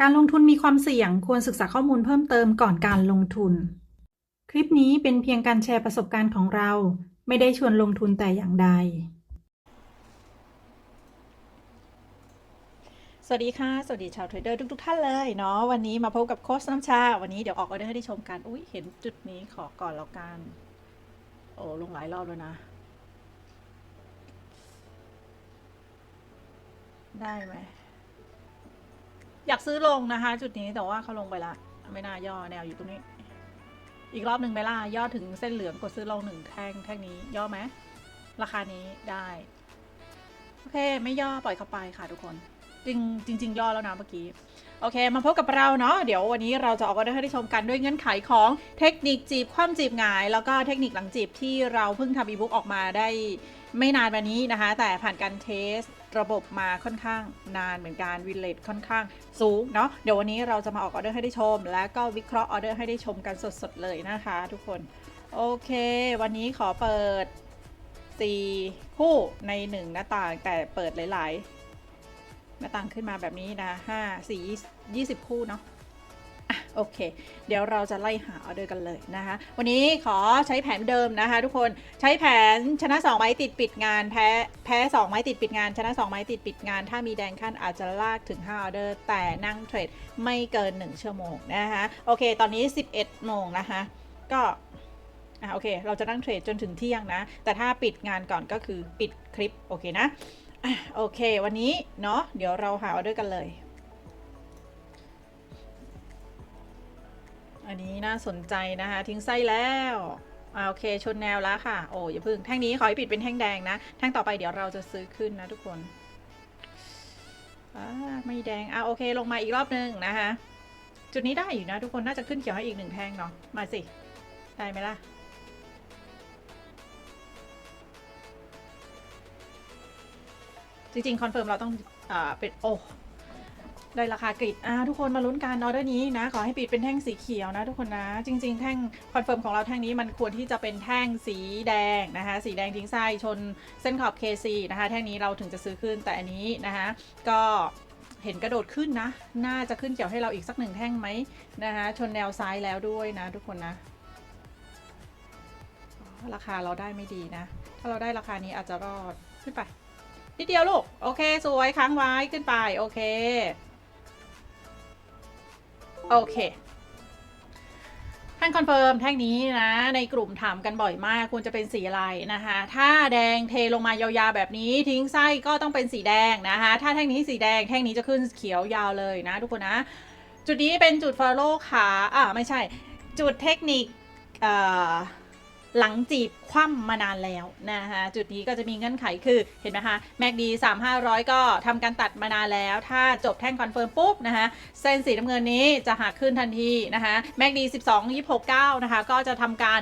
การลงทุนมีความเสี่ยงควรศึกษาข้อมูลเพิ่มเติมก่อนการลงทุน คลิปนี้เป็นเพียงการแชร์ประสบการณ์ของเรา ไม่ได้ชวนลงทุนแต่อย่างใด สวัสดีค่ะ สวัสดีชาวเทรดเดอร์ทุกๆท่านเลยเนาะวันนี้มาพบกับโค้ชน้ำชา วันนี้เดี๋ยวออกออเดอร์ให้ได้ชมกัน อุ้ยเห็นจุดนี้ขอก่อนแล้วกัน โอ้ลงหลายรอบแล้วนะ ได้ไหม อยากซื้อลงนะคะ จุดนี้แต่ว่าเขาลงไปละไม่น่าย่อแนวอยู่ตรงนี้ อีกรอบหนึ่งไหมล่ะย่อถึงเส้นเหลืองกดซื้อลงหนึ่งแท่งแท่งนี้ ย่อไหมราคานี้ได้โอเคไม่ย่อปล่อยเข้าไปค่ะทุกคนจริงจริงย่อแล้วนะเมื่อกี้โอเค มาพบกับเราเนาะ เดี๋ยววันนี้เราจะออกก็ได้ให้ได้ชมกันด้วยเงื่อนไขของเทคนิคจีบคว่ำจีบหงาย แล้วก็เทคนิคหลังจีบที่เราเพิ่งทำอีบุ๊กออกมาได้ไม่นานมานี้นะคะ แต่ผ่านการเทส ระบบมาค่อนข้างนานเหมือนกันวินเลทค่อนข้างสูงเนาะเดี๋ยววันนี้เราจะมาออกออเดอร์ให้ได้ชม และก็วิเคราะห์ออเดอร์ให้ได้ชมกันสดๆเลยนะคะ ทุกคนโอเค วันนี้ขอเปิด 4 คู่ในหนึ่งหน้าต่างแต่เปิดหลาย ๆ หน้าต่างขึ้นมาแบบนี้นะ5 4 20 คู่เนาะ โอเค เดี๋ยวเราจะไล่หาออเดอร์กันเลยนะคะ วันนี้ขอใช้แผนเดิมนะคะ ทุกคนใช้แผนชนะ 2 ไม้ติดปิดงาน แพ้แพ้2ไม้ติดปิดงาน ชนะ 2 ไม้ติดปิดงาน ถ้ามีแดงขั้นอาจจะลากถึง5ออเดอร์แต่นั่งเทรดไม่เกิน 1 ชั่วโมงนะคะโอเค ตอนนี้ 11โมงนะคะก็อะโอเค เราจะนั่งเทรดจนถึงเที่ยงนะ แต่ถ้าปิดงานก่อนก็คือปิดคลิป โอเคนะอะโอเค วันนี้เนาะเดี๋ยวเราหาออเดอร์กันเลย อันนี้น่าสนใจนะคะ ทิ้งไส้แล้วอ่าโอเคชนแนวแล้วค่ะ โอ้อย่าพึ่งแท่งนี้ขอให้ปิดเป็นแท่งแดงนะ แท่งต่อไปเดี๋ยวเราจะซื้อขึ้นนะทุกคนไม่แดงอะโอเค ลงมาอีกรอบนึงนะคะ จุดนี้ได้อยู่นะทุกคนน่าจะขึ้นเขียวให้อีกหนึ่งแท่งเนาะมาสิ ได้ไหมล่ะจริงๆ คอนเฟิร์มเราต้องอ่าเป็นโอ้ ได้ราคากริดอ่าทุกคนมาลุ้นกันออเดอร์นี้นะ ขอให้ปิดเป็นแท่งสีเขียวนะทุกคนนะ จริง ๆ แท่งคอนเฟิร์มของเราแท่งนี้มันควรที่จะเป็นแท่งสีแดงนะคะ สีแดงทิ้งไส้ชนเส้นขอบ KC นะคะ แท่งนี้เราถึงจะซื้อขึ้นแต่อันนี้นะคะก็เห็นกระโดดขึ้นนะ น่าจะขึ้นเกี่ยวให้เราอีกสักหนึ่งแท่งไหมนะคะชนแนวซ้ายแล้วด้วยนะทุกคนนะราคาเราได้ไม่ดีนะ ถ้าเราได้ราคานี้อาจจะรอดขึ้นไปนิดเดียวลูก โอเค สวยค้างไว้ขึ้นไป โอเค โอเคท่านคอนเฟิร์มแท่งนี้นะ ในกลุ่มถามกันบ่อยมากควรจะเป็นสีอะไรนะคะ ถ้าแดงเทลงมายาวๆแบบนี้ทิ้งไส้ก็ต้องเป็นสีแดงนะคะ ถ้าแท่งนี้สีแดงแท่งนี้จะขึ้นเขียวยาวเลยนะทุกคนนะ จุดนี้เป็นจุดฟอลโล่ขาอ่าไม่ใช่ จุดเทคนิคเอ่อ หลังจีบคว่ำมานานแล้วนะคะจุดนี้ก็จะมีเงื่อนไขคือเห็นไหมคะแม็กดี3 500ก็ทำการตัดมานานแล้ว ถ้าจบแท่งคอนเฟิร์มปุ๊บนะคะเส้นสีน้ำเงินนี้จะหักขึ้นทันทีนะคะแม็กดี12 26 9นะคะก็จะทำการ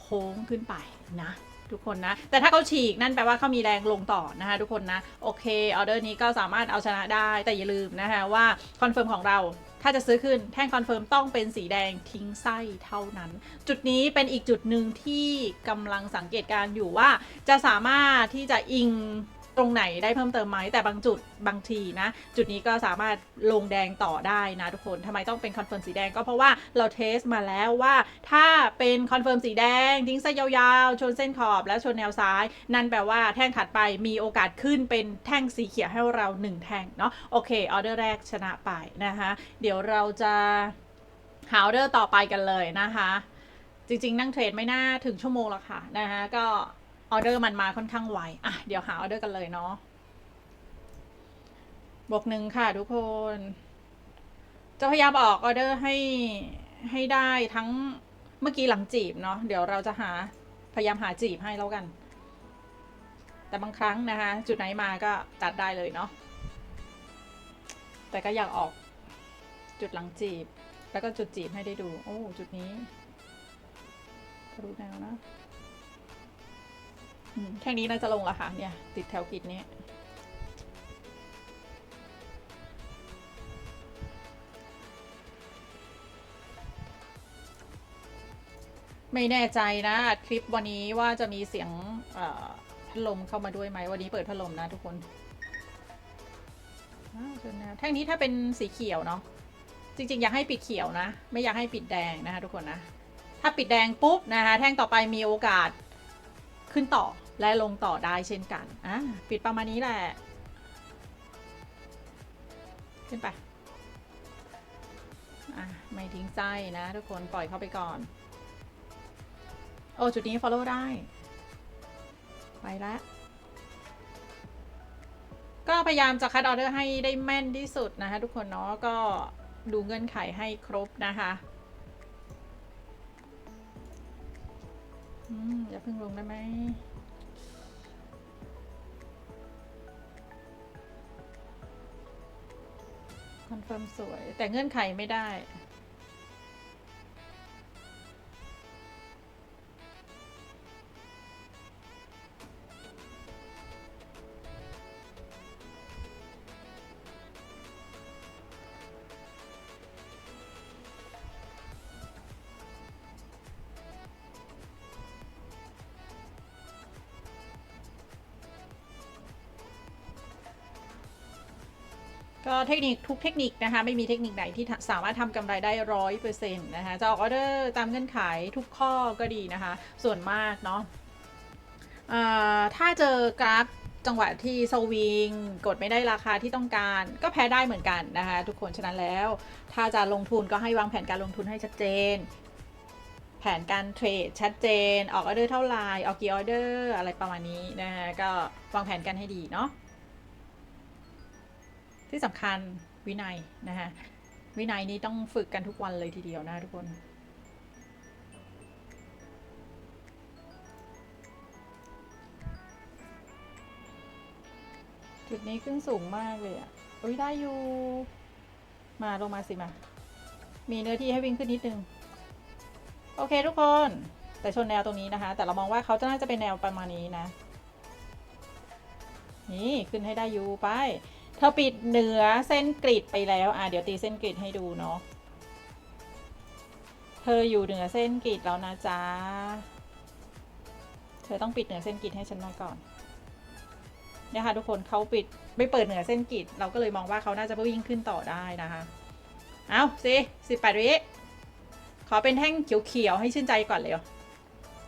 โค้งขึ้นไปนะทุกคนนะ แต่ถ้าเขาฉีกนั่นแปลว่าเขามีแรงลงต่อนะคะทุกคนนะ โอเคออเดอร์นี้ก็สามารถเอาชนะได้แต่อย่าลืมนะคะว่าคอนเฟิร์มของเรา ถ้าจะซื้อขึ้นแท่งคอนเฟิร์มต้องเป็นสีแดงทิ้งไส้เท่านั้น จุดนี้เป็นอีกจุดหนึ่งที่กำลังสังเกตการอยู่ว่าจะสามารถที่จะอิง ตรงไหนได้เพิ่มเติมไหมแต่บางจุดบางทีนะ จุดนี้ก็สามารถลงแดงต่อได้นะทุกคนทำไมต้องเป็นคอนเฟิร์มสีแดงก็เพราะว่าเราเทสมาแล้วว่าถ้าเป็นคอนเฟิร์มสีแดง ทิ้งไส้ยาวๆ ชนเส้นขอบแล้วชนแนวซ้าย นั่นแปลว่าแท่งถัดไปมีโอกาสขึ้นเป็นแท่งสีเขียวให้เรา 1 แท่งเนาะโอเคออเดอร์แรกชนะไปนะคะเดี๋ยวเราจะหาออเดอร์ต่อไปกันเลยนะคะ จริงๆ นั่งเทรดไม่น่าถึงชั่วโมงแล้วค่ะนะคะก็ ออเดอร์มันมาค่อนข้างไวอะเดี๋ยวหาออเดอร์กันเลยเนาะบวกหนึ่งค่ะทุกคน จะพยายามออกออเดอร์ให้ให้ได้ทั้งเมื่อกี้หลังจีบเนาะเดี๋ยวเราจะหาพยายามหาจีบให้แล้วกัน แต่บางครั้งนะคะ จุดไหนมาก็ตัดได้เลยเนาะแต่ก็อยากออกจุดหลังจีบ แล้วก็จุดจีบให้ได้ดู โอ้ จุดนี้ทะลุแนวนะ แค่นี้น่าจะลงและค่ะเนี่ย ติดแถวกิจนี้ไม่แน่ใจนะคลิปวันนี้ว่าจะมีเสียงพัดลมเข้ามาด้วยไหมวันนี้เปิดพัดลมนะทุกคนนแนวแท่งนี้ถ้าเป็นสีเขียวเนาะจริงๆ อยากให้ปิดเขียวนะ ไม่อยากให้ปิดแดงนะคะทุกคนนะ ถ้าปิดแดงปุ๊บนะคะแท่งต่อไปมีโอกาสขึ้นต่อ และลงต่อได้เช่นกันอะปิดประมาณนี้แหละ ขึ้นไปอะไม่ทิ้งใจนะทุกคนปล่อยเข้าไปก่อน โอ้จุดนี้ follow ได้ ไปแล้วก็พยายามจะคัดออเดอร์ให้ได้แม่นที่สุดนะคะทุกคนเนาะก็ดูเงื่อนไขให้ครบนะคะอืมอย่าเพิ่งลงได้ไหม คอนเฟิร์มสวย แต่เงื่อนไขไม่ได้ ก็เทคนิคทุกเทคนิคนะคะ ไม่มีเทคนิคไหนที่สามารถทำกำไรได้ร้อยเปอร์เซ็นต์นะคะ จะออกออเดอร์ตามเงื่อนไขทุกข้อก็ดีนะคะ ส่วนมากเนาะถ้าเจอกราฟจังหวะที่สวิงกดไม่ได้ราคาที่ต้องการ ก็แพ้ได้เหมือนกันนะคะทุกคนฉะนั้นแล้ว ถ้าจะลงทุนก็ให้วางแผนการลงทุนให้ชัดเจน แผนการเทรดชัดเจน ออกออเดอร์เท่าไหร่ออกกี่ออเดอร์อะไรประมาณนี้นะคะก็วางแผนกันให้ดีเนาะ ที่สำคัญวินัยนะคะวินัยนี้ต้องฝึกกันทุกวันเลยทีเดียวนะทุกคน จุดนี้ขึ้นสูงมากเลยอะอุ้ยได้อยู่ มาลงมาสิมา มีเนื้อที่ให้วิ่งขึ้นนิดนึง โอเคทุกคน แต่ชนแนวตรงนี้นะคะ แต่เรามองว่าเขาจะน่าจะเป็นแนวประมาณนี้นะ นี่ขึ้นให้ได้อยู่ไป เธอปิดเหนือเส้นกริดไปแล้ว อะเดี๋ยวตีเส้นกริดให้ดูเนาะ เธออยู่เหนือเส้นกริดแล้วนะจ๊ะ เธอต้องปิดเหนือเส้นกริดให้ฉันมาก่อนเนี่ยค่ะทุกคนเขาปิดไม่เปิดเหนือเส้นกริดเราก็เลยมองว่าเขาน่าจะวิ่งขึ้นต่อได้นะคะ เอาสิสิบแปดวิขอเป็นแท่งเขียวๆให้ชื่นใจก่อนเลย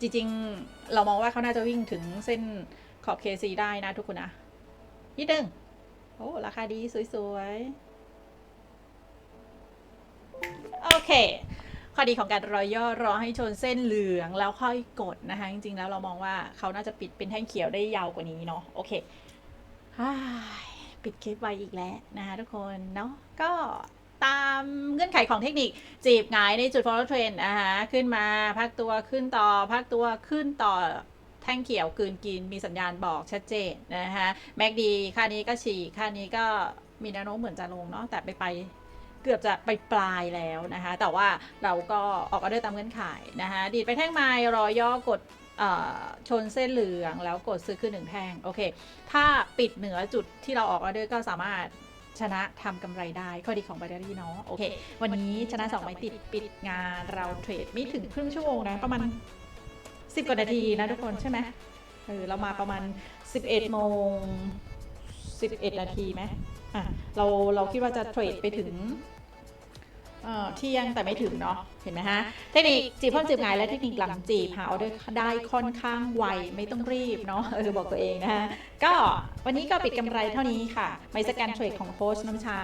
จริงๆ เรามองว่าเขาน่าจะวิ่งถึงเส้นขอบ KC ได้นะทุกคนนะนิดนึง โอ้ ราคาดี สวยๆ โอเคข้อดีของการรอย่อรอให้ชนเส้นเหลืองแล้วค่อยกดนะคะ จริงๆ แล้วเรามองว่าเขาน่าจะปิดเป็นแท่งเขียวได้ยาวกว่านี้เนาะโอเคปิดคลิปไว้อีกแล้วนะคะทุกคนเนาะก็ตามเงื่อนไขของเทคนิคจีบหงายในจุด follow trend นะคะขึ้นมาพักตัวขึ้นต่อพักตัวขึ้นต่อ ท่งเขียวกืนกินมีสัญญาณบอกชัดเจนนะคะแม็กดีค่านี้ก็ฉีกค่านี้ก็มีแนวโน้มเหมือนจะลงเนาะแต่ไปไปเกือบจะไปปลายแล้วนะคะ แต่ว่าเราก็ออกออเดอร์ตามเงื่อนไขนะคะดีดไปแท่งไม้รอย่อกดเอ่อชนเส้นเหลืองแล้วกดซื้อขึ้นหนึ่งแท่งโอเค ถ้าปิดเหนือจุดที่เราออกออเดอร์ก็สามารถชนะทำกำไรได้ข้อดีของแบตเตอรี่เนาะโอเค วันนี้ชนะสองไม้ติดปิดงานเราเทรดไม่ถึงครึ่งชั่วโมงนะประมาณ สิบกว่านาทีนะทุกคนใช่ไหมเออเรามาประมาณ 11โมง11 นาทีไหมอะเราเราคิดว่าจะเทรดไปถึงเออเที่ยงแต่ไม่ถึงเนาะเห็นไหมฮะ เทคนิคจีบเพิ่มจีบไงและเทคนิคหลังจีบหาออเดอร์ได้ค่อนข้างไวไม่ต้องรีบเนาะเออบอกตัวเองนะฮะ ก็วันนี้ก็ปิดกำไรเท่านี้ค่ะ ไม่สแกนเทรดของโค้ชน้ำชา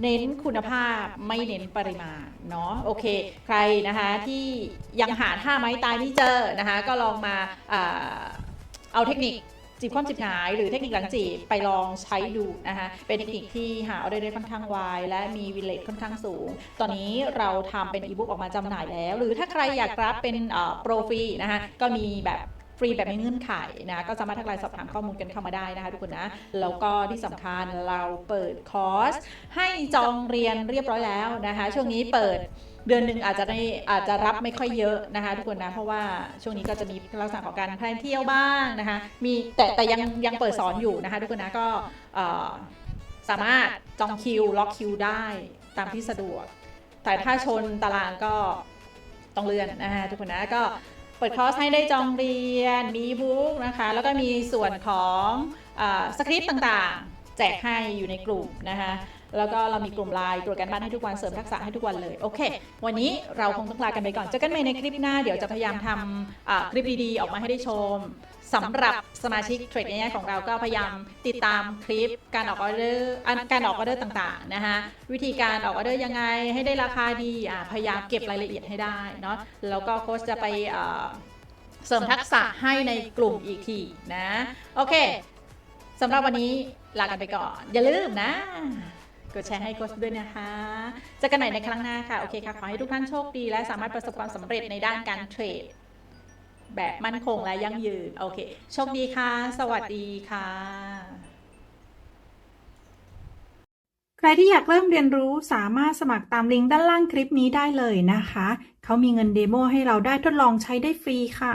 เน้นคุณภาพไม่เน้นปริมาณเนาะโอเค ใครนะคะที่ยังหาท่าไม้ตายไม่เจอนะคะก็ลองมาอ่าเอาเทคนิคจีบความจีบหงายหรือเทคนิคหลังจีบไปลองใช้ดูนะคะเป็นเทคนิคที่หาเอาได้ได้ค่อนข้างไวและมีวิเลตค่อนข้างสูง ตอนนี้เราทำเป็นอีบุ๊กออกมาจำหน่ายแล้ว หรือถ้าใครอยากรับเป็นโปรฟรีนะคะก็มีแบบ ฟรีแบบไม่เงื่อนไขนะ ก็สามารถทักไลน์สอบถามข้อมูลกันเข้ามาได้นะคะทุกคนนะ แล้วก็ที่สำคัญเราเปิดคอร์ส ให้จองเรียนเรียบร้อยแล้วนะคะ ช่วงนี้เปิดเดือนหนึ่งอาจจะได้อาจจะรับไม่ค่อยเยอะนะคะ ทุกคนนะ เพราะว่าช่วงนี้ก็จะมีลักษณะของการแพลนเที่ยวบ้างนะคะมีแต่แต่ยังยังเปิดสอนอยู่นะคะ ทุกคนนะก็สามารถจองคิวล็อกคิวได้ตามที่สะดวกแต่ถ้าชนตารางก็ต้องเลื่อนนะคะทุกคนนะก็ ปิดคอร์สให้ได้จองเรียน มีบุ๊กนะคะ แล้วก็มีส่วนของอสคริปต์ต่างๆ แจกให้อยู่ในกลุ่มนะคะ แล้วก็เรามีกลุ่มไลน์ตรวจการบ้านให้ทุกวันเสริมทักษะให้ทุกวันเลยโอเค วันนี้เราคงต้องลากันไปก่อนเจอกันใหม่ในคลิปหน้าเดี๋ยวจะพยายามทำคลิปดีๆออกมาให้ได้ชมสำหรับสมาชิกเทรดง่ายๆของเราก็พยายามติดตามคลิปการออกออเดอร์การออกออเดอร์ต่างๆนะคะวิธีการออกออเดอร์ยังไงให้ได้ราคาดีพยายามเก็บรายละเอียดให้ได้เนาะแล้วก็โค้ชจะไปเสริมทักษะให้ในกลุ่มอีกทีนะ โอเคสำหรับวันนี้ลากันไปก่อน อย่าลืมนะ กดแชร์ให้โค้ชด้วยนะคะเจอกันใหม่ในครั้งหน้าค่ะ โอเคค่ะ ขอให้ทุกท่านโชคดี และสามารถประสบความสำเร็จในด้านการเทรด แบบมั่นคงและยั่งยืน โอเค โชคดีค่ะ สวัสดีค่ะ ใครที่อยากเริ่มเรียนรู้สามารถสมัครตามลิงก์ด้านล่างคลิปนี้ได้เลยนะคะ เขามีเงินเดโมให้เราได้ทดลองใช้ได้ฟรีค่ะ